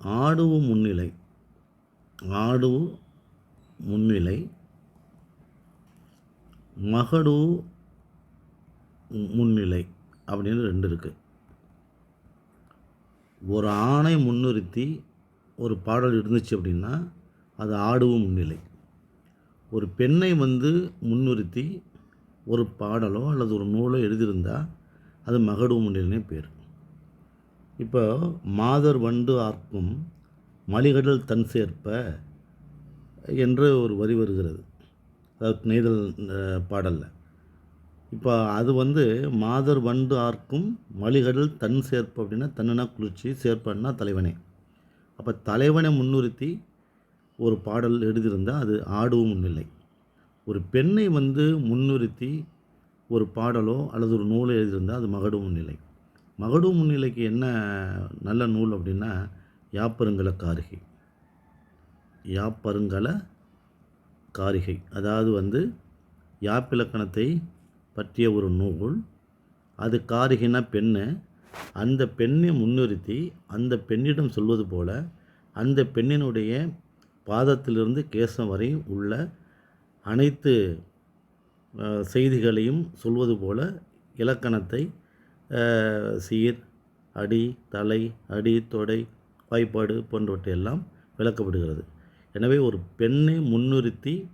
ஆடுவு முன்னிலை ஆடுவு முன்னிலை மகடு முன்னிலை அப்படின்னு ரெண்டு இருக்குது ஒரு ஆணை முன்னிறுத்தி ஒரு பாடல் இருந்துச்சு அப்படின்னா அது ஆடுவும் முன்னிலை. ஒரு பெண்ணை வந்து முன்னிறுத்தி ஒரு பாடலோ அல்லது ஒரு நூலோ எழுதியிருந்தால் அது மகடு முன்னிலைன்னு பேர். இப்போ மாதர் வண்டு ஆர்க்கும் மலிகடல் தன் சேர்ப்ப என்று ஒரு வரி வருகிறது. அதாவது நெய்தல் பாடலில். இப்போ அது வந்து மாதர் வண்டு ஆர்க்கும் மலிகடல் தன் சேர்ப்பு அப்படின்னா தன்னுனா குளிர்ச்சி சேர்ப்பன்னா தலைவனே. அப்போ தலைவனை முன்னிறுத்தி ஒரு பாடல் எழுதியிருந்தால் அது ஆடுவும் முன்னிலை ஒரு பெண்ணை வந்து முன்னிறுத்தி ஒரு பாடலோ அல்லது ஒரு நூலோ எழுதியிருந்தால் அது மகடும் முன்னிலை மகடு முன்னிலைக்கு என்ன நல்ல நூல் அப்படின்னா யாப்பருங்கல காரிகை. யாப்பருங்கல காரிகை. அதாவது வந்து யாப்பிலக்கணத்தை பற்றிய ஒரு நூல். அது காரிகைனா பெண்ணு. அந்த பெண்ணை முன்னிறுத்தி அந்த பெண்ணிடம் சொல்வது போல அந்த பெண்ணினுடைய பாதத்திலிருந்து கேசம் வரை உள்ள அனைத்து செய்திகளையும் சொல்வது போல இலக்கணத்தை சீர் அடி தலை அடி தொடை வாய்ப்பாடு போன்றவற்றையெல்லாம் விளக்கப்படுகிறது. எனவே ஒரு பெண்ணை முன்னிறுத்தி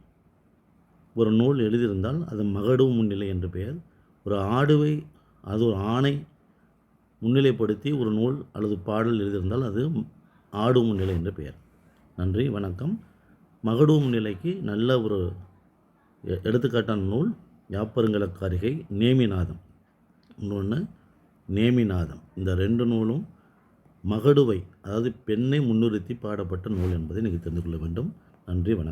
ஒரு நூல் எழுதியிருந்தால் அது மகடு முன்னிலை என்று பெயர். ஒரு ஆடுவை அது ஒரு ஆணை முன்னிலைப்படுத்தி ஒரு நூல் அல்லது பாடல் எழுதியிருந்தால் அது ஆடு முன்னிலை என்று பெயர். நன்றி வணக்கம். மகடு முன்னிலைக்கு நல்ல ஒரு எ- எடுத்துக்காட்டான நூல் யாப்பருங்கலக்காரிகை நேமிநாதம். இன்னொன்று நேமிநாதம். இந்த ரெண்டு நூலும் மகடுவை அதாவது பெண்ணை முன்னிறுத்தி பாடப்பட்ட நூல் என்பதை நீங்கள் தெரிந்து கொள்ள வேண்டும். நன்றி வணக்கம்.